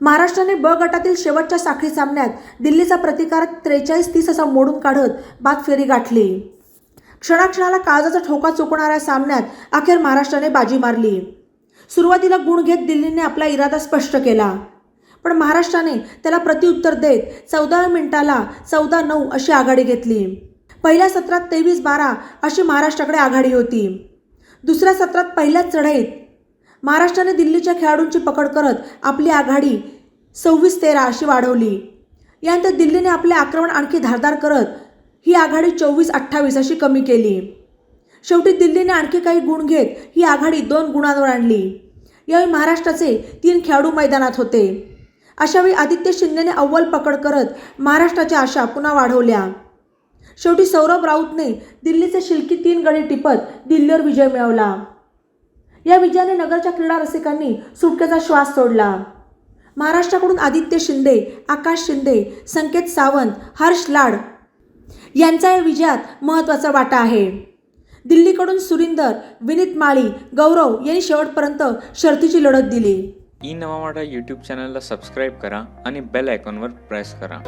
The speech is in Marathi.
महाराष्ट्राने ब गटातील शेवटच्या साखळी सामन्यात दिल्लीचा प्रतिकार त्रेचाळीस तीस असा मोडून काढत बाद फेरी गाठली. क्षणाक्षणाला काळजाचा ठोका चुकणाऱ्या सामन्यात अखेर महाराष्ट्राने बाजी मारली. सुरुवातीला गुण घेत दिल्लीने आपला इरादा स्पष्ट केला. पण महाराष्ट्राने त्याला प्रत्युत्तर देत चौदा मिनिटाला चौदा नऊ अशी आघाडी घेतली. पहिल्या सत्रात तेवीस बारा अशी महाराष्ट्राकडे आघाडी होती. दुसऱ्या सत्रात पहिल्याच चढाईत महाराष्ट्राने दिल्लीच्या खेळाडूंची पकड करत आपली आघाडी सव्वीस तेरा अशी वाढवली. यानंतर दिल्लीने आपले आक्रमण आणखी धारदार करत ही आघाडी चोवीस अठ्ठावीस अशी कमी केली. शेवटी दिल्लीने आणखी काही गुण घेत ही आघाडी दोन गुणांवर आणली. यावेळी महाराष्ट्राचे तीन खेळाडू मैदानात होते. अशावेळी आदित्य शिंदेने अव्वल पकड करत महाराष्ट्राच्या आशा पुन्हा वाढवल्या. शेवटी सौरभ राऊतने दिल्लीचे शिल्की तीन गडी टिपत दिल्लीवर विजय मिळवला. या विजयाने नगरच्या क्रीडा रसिकांनी सुटकेचा श्वास सोडला. महाराष्ट्राकडून आदित्य शिंदे आकाश शिंदे संकेत सावंत हर्ष लाड यांचा या विजयात महत्त्वाचा वाटा आहे. दिल्लीकडून सुरिंदर विनीत माळी गौरव यांनी शेवटपर्यंत शर्तीची लढत दिली. ई नवा मराठा यूट्यूब चॅनलला सबस्क्राईब करा आणि बेल आयकॉनवर प्रेस करा.